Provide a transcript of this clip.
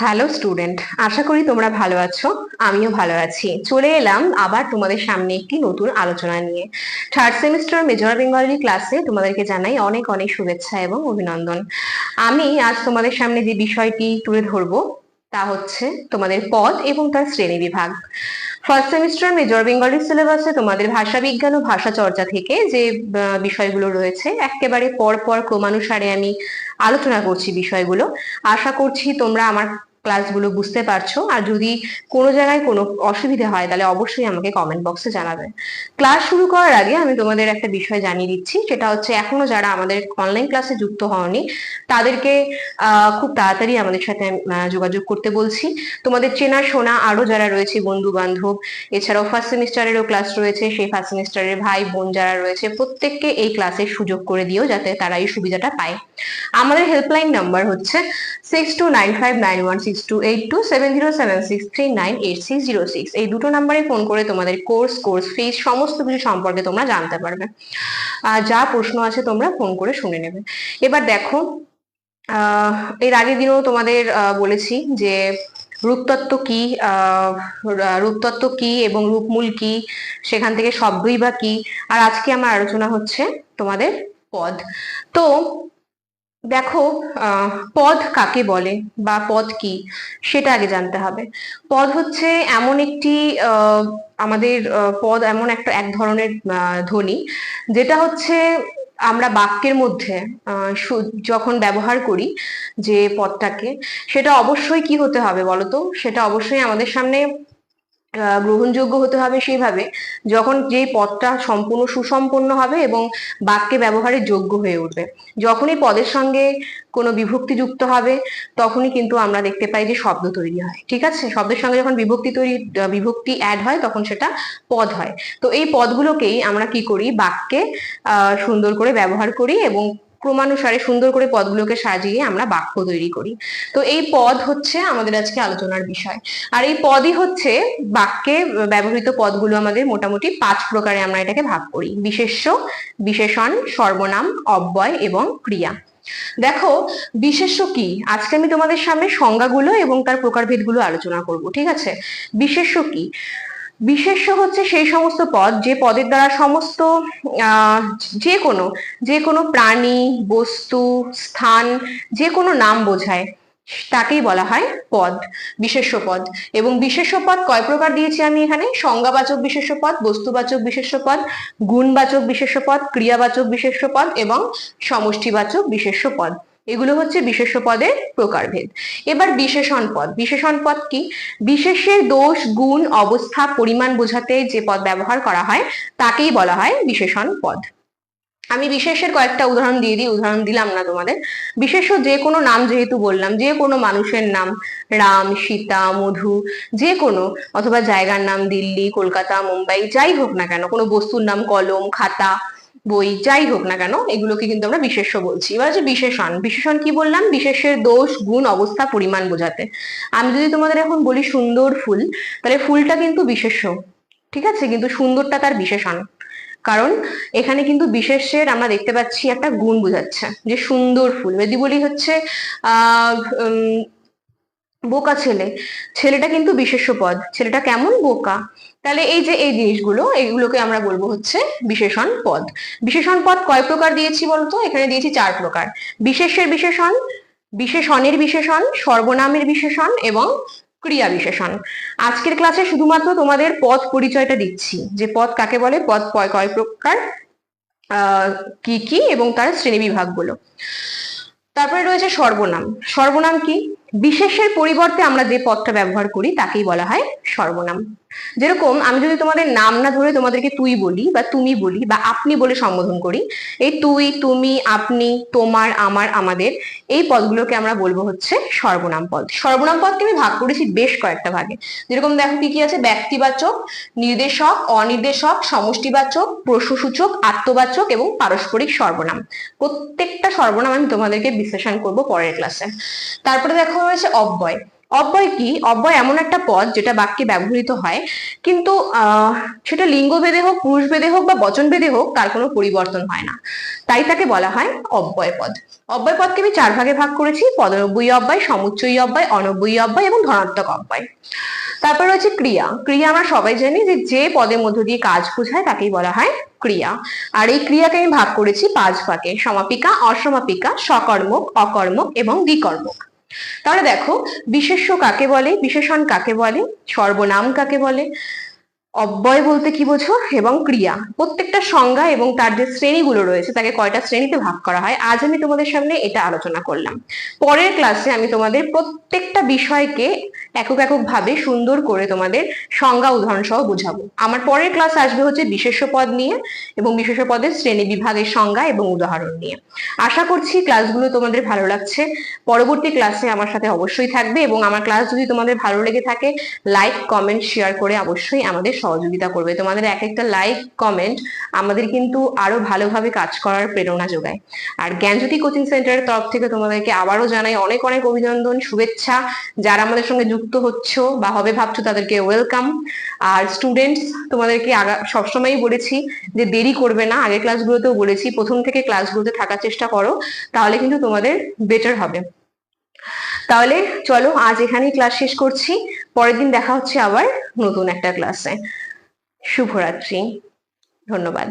Hello student আশা করি তোমরা ভালো আছো, আমিও ভালো আছি। চলে এলাম আবার তোমাদের সামনে একটি নতুন আলোচনা নিয়ে। থার্ড সেমিস্টার মেজর বেঙ্গলি ক্লাসে তোমাদেরকে জানাই অনেক অনেক শুভেচ্ছা এবং অভিনন্দন। আমি আজ তোমাদের সামনে যে বিষয়টি তুলে ধরবো, তা হচ্ছে তোমাদের পদ এবং তার শ্রেণি বিভাগ। ফার্স্ট সেমিস্টার মেজর বেঙ্গলি সিলেবাসে তোমাদের ভাষা বিজ্ঞান ও ভাষা চর্চা থেকে যে বিষয়গুলো রয়েছে, একেবারে পর পর ক্রমানুসারে আমি আলোচনা করছি বিষয়গুলো। আশা করছি তোমরা আমার ক্লাসগুলো বুঝতে পারছ? আর যদি কোনো জায়গায় কোনো অসুবিধা হয়, তাহলে অবশ্যই আমাকে কমেন্ট বক্সে জানাবে। ক্লাস শুরু করার আগে আমি তোমাদের একটা বিষয় জানিয়ে দিচ্ছি। সেটা হচ্ছে এখনও যারা আমাদের অনলাইন ক্লাসে যুক্ত হওনি, তাদেরকে খুব তাড়াতাড়ি আমাদের সাথে যোগাযোগ করতে বলছি। তোমাদের চেনা শোনা আরও যারা রয়েছে বন্ধু বান্ধব এছাড়াও ফার্স্ট সেমিস্টারেরও ক্লাস রয়েছে, সেই ফার্স্ট সেমিস্টারের ভাই, বোন যারা রয়েছে, প্রত্যেককে এই ক্লাসের সুযোগ করে দিও, যাতে তারা এই সুবিধাটা পায়। আমাদের হেল্পলাইন নাম্বার হচ্ছে six two nine five nine one six eight two seven zero seven six three nine eight six zero six এই দুটো নাম্বারে ফোন করে তোমাদের কোর্স কোর্স ফিস সমস্ত কিছু সম্পর্কে তোমরা জানতে পারবে। আর যা প্রশ্ন আছে তোমরা ফোন করে শুনে নেবে। এবার দেখো এর আগের দিনও তোমাদের বলেছি যে রূপতত্ত্ব কি রূপতত্ত্ব কি এবং রূপমূল কি, সেখান থেকে শব্দই বা কি। আর আজকে আমার আলোচনা হচ্ছে তোমাদের পদ। তো দেখো পদ কাকে বলে বা পদ কি, সেটা আগে জানতে হবে। পদ হচ্ছে এমন একটি আমাদের পদ এমন একটা এক ধরনের ধ্বনি, যেটা হচ্ছে আমরা বাক্যের মধ্যে যখন ব্যবহার করি যে পদটাকে, সেটা অবশ্যই কি হতে হবে বলতো সেটা অবশ্যই আমাদের সামনে গ্রহণযোগ্য হতে হবে সেইভাবে যখন যেই পদটা সম্পূর্ণ সুসম্পন্ন হবে এবং বাক্যে ব্যবহারের যোগ্য হয়ে উঠবে। যখনই পদের সঙ্গে কোনো বিভক্তি যুক্ত হবে, তখনই কিন্তু আমরা দেখতে পাই যে শব্দ তৈরি হয়। ঠিক আছে? শব্দের সঙ্গে যখন বিভক্তি তৈরি বিভক্তি অ্যাড হয়, তখন সেটা পদ হয়। তো এই পদগুলোকেই আমরা কি করি? বাক্যে সুন্দর করে ব্যবহার করি এবং ক্রমানুসারে সুন্দর করে পদগুলোকে সাজিয়ে আমরা বাক্য তৈরি করি। তো এই পদ হচ্ছে আমাদের আজকে আলোচনার বিষয়। আর এই পদই হচ্ছে বাক্যে ব্যবহৃত পদগুলো আমাদের মোটামুটি পাঁচ প্রকারে আমরা এটাকে ভাগ করি। বিশেষ্য, বিশেষণ, সর্বনাম, অব্যয় এবং ক্রিয়া। দেখো, বিশেষ্য কি? আজকে আমি তোমাদের সামনে সংজ্ঞাগুলো এবং তার প্রকারভেদগুলো আলোচনা করব, ঠিক আছে? বিশেষ্য কি? বিশেষ্য হচ্ছে সেই সমস্ত পদ, যে পদের দ্বারা সমস্ত যে কোনো যে কোনো প্রাণী, বস্তু, স্থান, যে কোনো নাম বোঝায়। তাকেই বলা হয় পদ, বিশেষ্য পদ। এবং বিশেষ্য পদ কয় প্রকার দিয়েছি আমি এখানে? সংজ্ঞাবাচক বিশেষ্য পদ, বস্তুবাচক বিশেষ্য পদ, গুণবাচক বিশেষ্য পদ, ক্রিয়াবাচক বিশেষ্য পদ এবং সমষ্টিবাচক বিশেষ্য পদ। এগুলো হচ্ছে বিশেষ্য পদের প্রকারভেদ। এবার বিশেষণ পদ বিশেষণ পদ কি? বিশেষের দোষ, গুণ, অবস্থা, পরিমাণ বোঝাতে যে পদ ব্যবহার করা হয়, তাকেই বলা হয় বিশেষণ পদ আমি বিশেষের কয়েকটা উদাহরণ দিয়ে দিই, উদাহরণ দিলাম না তোমাদের। বিশেষ যে কোনো নাম যেহেতু বললাম, যে কোনো মানুষের নাম, রাম, সীতা, মধু, যে কোনো, অথবা জায়গার নাম দিল্লি, কলকাতা, মুম্বাই, যাই হোক না কেন, কোনো বস্তুর নাম কলম, খাতা বই যাই হোক না কেন, এগুলোকে কিন্তু আমরা বিশেষ্য বলছি। এবার হচ্ছে বিশেষণ। বিশেষণ কি বললাম? বিশেষের দোষ, গুণ, অবস্থা, পরিমাণ বোঝাতে। আমি যদি তোমাদের এখন বলি সুন্দর ফুল, তাহলে ফুলটা কিন্তু বিশেষ্য, ঠিক আছে? কিন্তু সুন্দরটা তার বিশেষণ। কারণ এখানে কিন্তু বিশেষের আমরা দেখতে পাচ্ছি একটা গুণ বোঝাচ্ছে, যে সুন্দর ফুল। যদি বলি হচ্ছে, আহ বোকা ছেলে, ছেলেটা কিন্তু বিশেষ্য পদ। ছেলেটা কেমন? বোকা। তাহলে এই যে এই জিনিসগুলো, এগুলোকে আমরা বলব হচ্ছে বিশেষণ পদ। বিশেষণ পদ কয় প্রকার দিয়েছি বলতো? এখানে দিয়েছি চার প্রকার। বিশেষের বিশেষণ, বিশেষণের বিশেষণ, সর্বনামের বিশেষণ এবং ক্রিয়া বিশেষণ। আজকের ক্লাসে শুধুমাত্র তোমাদের পদ পরিচয়টা দিচ্ছি। যে পদ কাকে বলে? পদ কয় প্রকার কি কি এবং তার শ্রেণি বিভাগগুলো তারপরে রয়েছে সর্বনাম। সর্বনাম কি? বিশেষের পরিবর্তে আমরা যে পদটা ব্যবহার করি তাকেই বলা হয় সর্বনাম। যেরকম আমি যদি তোমাদের নাম না ধরে তোমাদেরকে তুই বলি বা তুমি বলি বা আপনি বলে সম্বোধন করি, এই তুই, তুমি, আপনি, তোমার, আমার, আমাদের, এই পদগুলোকে আমরা বলব হচ্ছে সর্বনাম পদ। সর্বনাম পদকে আমি ভাগ করেছি বেশ কয়েকটা ভাগে। যেরকম দেখো কি কি আছে? ব্যক্তিবাচক, নির্দেশক, অনির্দেশক, সমষ্টিবাচক, প্রশ্নসূচক, আত্মবাচক এবং পারস্পরিক সর্বনাম। প্রত্যেকটা সর্বনাম আমি তোমাদেরকে বিশ্লেষণ করব পরের ক্লাসে তারপরে দেখো রয়েছে অব্যয়। অব্যয় কি? অব্যয় এমন একটা পদ যেটা বাক্যে ব্যবহৃত হয়। কিন্তু সেটা লিঙ্গ ভেদে হোক পুরুষ ভেদে হোক বা বচন ভেদে হোক, তার কোনো পরিবর্তন হয় না। তাই তাকে বলা হয় অব্যয় পদ। অব্যয় পদকে আমি চার ভাগে ভাগ করেছি। পদনব্বই অব্যয়, সমুচ্চয়ী অব্যয় অনব্বই অব্যয় এবং ধনাত্মক অব্যয়। তারপর রয়েছে ক্রিয়া। ক্রিয়া আমরা সবাই জানি যে যে পদের মধ্য দিয়ে কাজ বোঝায়, তাকেই বলা হয় ক্রিয়া। আর এই ক্রিয়াকে আমি ভাগ করেছি পাঁচ ভাগে। সমাপিকা, অসমাপিকা সকর্মক অকর্মক এবং দ্বিকর্মক। তাহলে দেখো, বিশেষ্য কাকে বলে? বিশেষণ কাকে বলে? সর্বনাম কাকে বলে? অব্যয় বলতে কি বোঝো? এবং ক্রিয়া। প্রত্যেকটা সংজ্ঞা এবং তার যে শ্রেণীগুলো রয়েছে, তাকে কয়টা শ্রেণীতে ভাগ করা হয়? আজ আমি তোমাদের সামনে এটা আলোচনা করলাম। পরের ক্লাসে আমি তোমাদের প্রত্যেকটা বিষয়কে একক একক ভাবে সুন্দর করে তোমাদের সংজ্ঞা উদাহরণ সহ বোঝাবো। আমার পরের ক্লাস আসবে হচ্ছে বিশেষ্য পদ নিয়ে এবং বিশেষ্য পদের শ্রেণি বিভাগের সংজ্ঞা এবং উদাহরণ নিয়ে। আশা করছি ক্লাসগুলো তোমাদের ভালো লাগছে। পরবর্তী ক্লাসে আমার সাথে অবশ্যই থাকবে এবং আমার ক্লাস যদি তোমাদের ভালো লেগে থাকে লাইক কমেন্ট শেয়ার করে অবশ্যই আমাদের সহযোগিতা করবে। তোমাদের এক একটা লাইক কমেন্ট আমাদের কিন্তু আরও ভালোভাবে কাজ করার প্রেরণা যোগায়। আর জ্ঞানজ্যোতি কোচিং সেন্টারের তরফ থেকে তোমাদেরকে আবারও জানাই অনেক অনেক অভিনন্দন, শুভেচ্ছা। যারা আমাদের সঙ্গে যুক্ত হচ্ছ বা হবে ভাবছ তাদেরকে ওয়েলকাম আর স্টুডেন্টস তোমাদেরকে আগা, সবসময়ই বলেছি যে দেরি করবে না। আগের ক্লাসগুলোতেও বলেছি, প্রথম থেকে ক্লাসগুলোতে থাকার চেষ্টা করো, তাহলে কিন্তু তোমাদের বেটার হবে। তাহলে চলো, আজ এখানেই ক্লাস শেষ করছি। পরের দিন দেখা হচ্ছে আবার নতুন একটা ক্লাসে শুভরাত্রি। ধন্যবাদ।